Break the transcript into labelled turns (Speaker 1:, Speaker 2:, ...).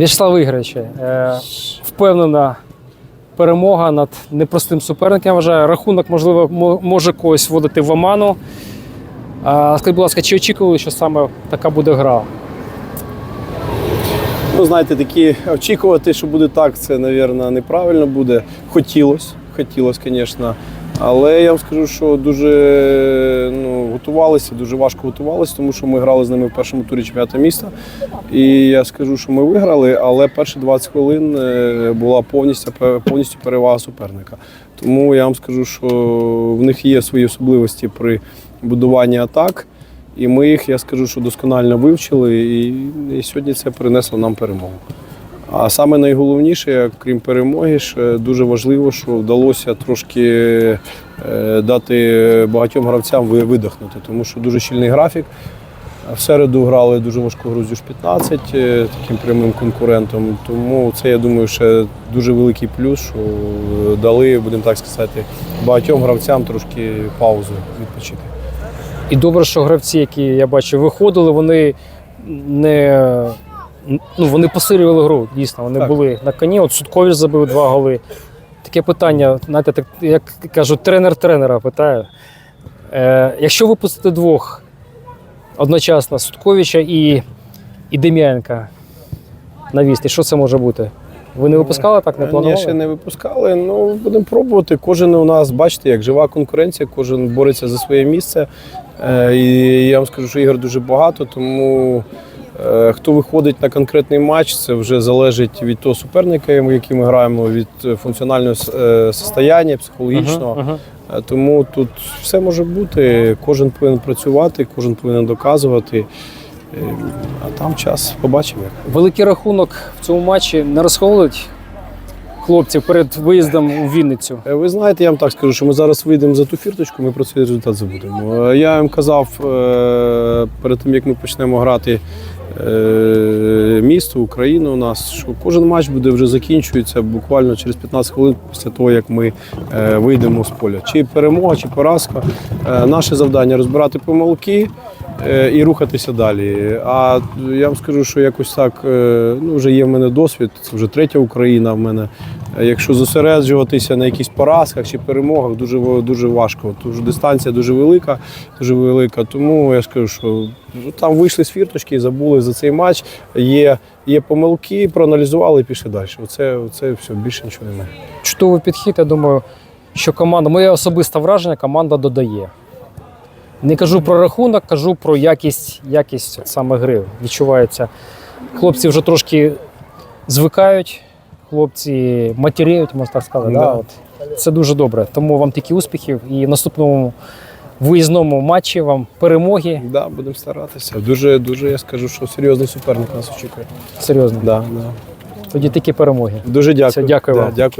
Speaker 1: В'ячеслав Ігорович, е, впевнена перемога над непростим суперником. Я вважаю, рахунок, можливо, може когось вводити в оману. Скажіть, будь ласка, чи очікували, що саме така буде гра?
Speaker 2: Ну, знаєте, такі очікувати, що буде так, це, мабуть, неправильно буде. Хотілося, хотілося, звісно. Але я вам скажу, що дуже ну, готувалися, дуже важко готувалися, тому що ми грали з ними в першому турі чемпіонату міста. І я скажу, що ми виграли, але перші 20 хвилин е, була повністю, повністю перевага суперника. Тому я вам скажу, що в них є свої особливості при будуванні атак. І ми їх, я скажу, що досконально вивчили, і, і сьогодні це принесло нам перемогу. А саме найголовніше, крім перемоги, дуже важливо, що вдалося трошки е, дати багатьом гравцям видихнути, тому що дуже щільний графік. В середу грали дуже важку гру з Юж-15 е, таким прямим конкурентом. Тому це, я думаю, ще дуже великий плюс, що дали, будемо так сказати, багатьом гравцям трошки паузу відпочити.
Speaker 1: І добре, що гравці, які я бачу, виходили, вони не ну, вони посилювали гру. Дійсно, вони
Speaker 2: Так.
Speaker 1: були на коні. От Судкович забив два голи. Таке питання, знаєте, так, як кажуть, тренер тренера питає. Е, якщо випустити двох одночасно Судковича і, і Дем'янка на вісті, що це може бути? Ви не випускали так, не планували?
Speaker 2: Ні, ще не випускали. Ну, будемо пробувати. Кожен у нас, бачите, як жива конкуренція, кожен бореться за своє місце. Е, І я вам скажу, що ігор дуже багато, тому хто виходить на конкретний матч, це вже залежить від того суперника, який ми граємо, від е, функціонального е, состояння, психологічного.
Speaker 1: Ага, ага.
Speaker 2: Е, Тому тут все може бути. Кожен повинен працювати, кожен повинен доказувати. Е, А там час побачимо. як.
Speaker 1: Великий рахунок в цьому матчі не розхолодить хлопців перед виїздом у Вінницю.
Speaker 2: Е, Ви знаєте, я вам так скажу, що ми зараз вийдемо за ту фірточку, ми про цей результат забудемо. Е, Я вам казав е, перед тим, як ми почнемо грати місто, Україну у нас, що кожен матч буде вже закінчується буквально через 15 хвилин після того, як ми вийдемо з поля. Чи перемога, чи поразка. Наше завдання розбирати помилки. І рухатися далі. А я вам скажу, що якось так ну, вже є в мене досвід, це вже третя Україна в мене. Е, Якщо зосереджуватися на якихось поразках чи перемогах, дуже дуже важко. Що дистанція дуже велика, дуже велика. Тому я скажу, що ну, там вийшли з фірточки, забули за цей матч. Є, є помилки, проаналізували і пішли далі. Оце, оце все, більше нічого немає.
Speaker 1: Чудовий підхід, я думаю, що команда, моє особисте враження, команда додає. Не кажу про рахунок, кажу про якість, якість саме гри. Відчувається. Хлопці вже трошки звикають, хлопці матіріють, можна так сказати. Да.
Speaker 2: Да.
Speaker 1: От. Це дуже добре. Тому вам тільки успіхів і в наступному виїзному матчі вам перемоги.
Speaker 2: Да, будемо старатися. Дуже, дуже я скажу, що серйозний суперник нас очікує.
Speaker 1: Серйозно.
Speaker 2: Да, да.
Speaker 1: Тоді такі перемоги.
Speaker 2: Дуже дякую.
Speaker 1: Все, дякую
Speaker 2: Да,
Speaker 1: вам.
Speaker 2: Дякую.